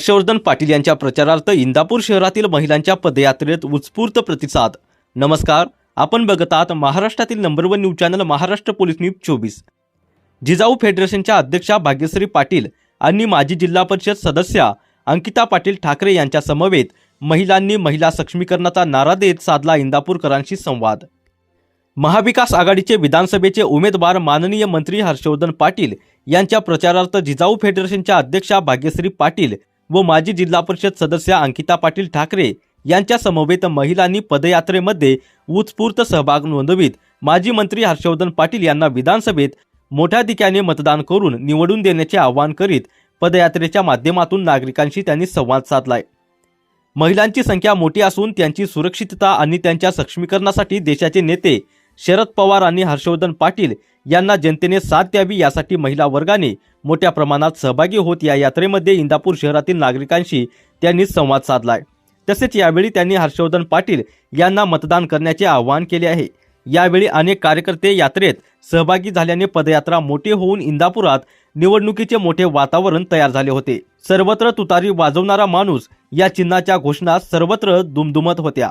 हर्षवर्धन पाटील यांच्या प्रचारार्थ इंदापूर शहरातील महिलांच्या पदयात्रेत उत्स्फूर्त प्रतिसाद. नमस्कार आपण बघत आहात महाराष्ट्रातील number one news channel Maharashtra police news चोवीस. जिजाऊ फेडरेशनच्या अध्यक्षा भाग्यश्री पाटील आणि माजी जिल्हा परिषद सदस्या अंकिता पाटील ठाकरे यांच्या समवेत महिलांनी महिला सक्षमीकरणाचा नारा देत साधला इंदापूरकरांशी संवाद. महाविकास आघाडीचे विधानसभेचे उमेदवार माननीय मंत्री हर्षवर्धन पाटील यांच्या प्रचारार्थ जिजाऊ फेडरेशनच्या अध्यक्षा भाग्यश्री पाटील व माजी जिल्हा परिषद सदस्या अंकिता पाटील ठाकरे यांच्या समवेत महिलांनी पदयात्रेमध्ये उत्स्फूर्त सहभाग नोंदवित. माजी मंत्री हर्षवर्धन पाटील यांना विधानसभेत मोठ्या दिक्याने मतदान करून निवडून देण्याचे आवाहन करीत पदयात्रेच्या माध्यमातून नागरिकांशी त्यांनी संवाद साधलाय. महिलांची संख्या मोठी असून त्यांची सुरक्षितता आणि त्यांच्या सक्षमीकरणासाठी देशाचे नेते शरद पवार आणि हर्षवर्धन पाटील यांना जनतेने साथ द्यावी यासाठी महिला वर्गाने मोठ्या प्रमाणात सहभागी होत या यात्रेमध्ये इंदापूर शहरातील नागरिकांशी त्यांनी संवाद साधलाय. तसेच यावेळी त्यांनी हर्षवर्धन पाटील यांना मतदान करण्याचे आवाहन केले आहे. यावेळी अनेक कार्यकर्ते यात्रेत सहभागी झाल्याने पदयात्रा मोठी होऊन इंदापुरात निवडणुकीचे मोठे वातावरण तयार झाले होते. सर्वत्र तुतारी वाजवणारा माणूस या चिन्हाच्या घोषणा सर्वत्र दुमदुमत होत्या.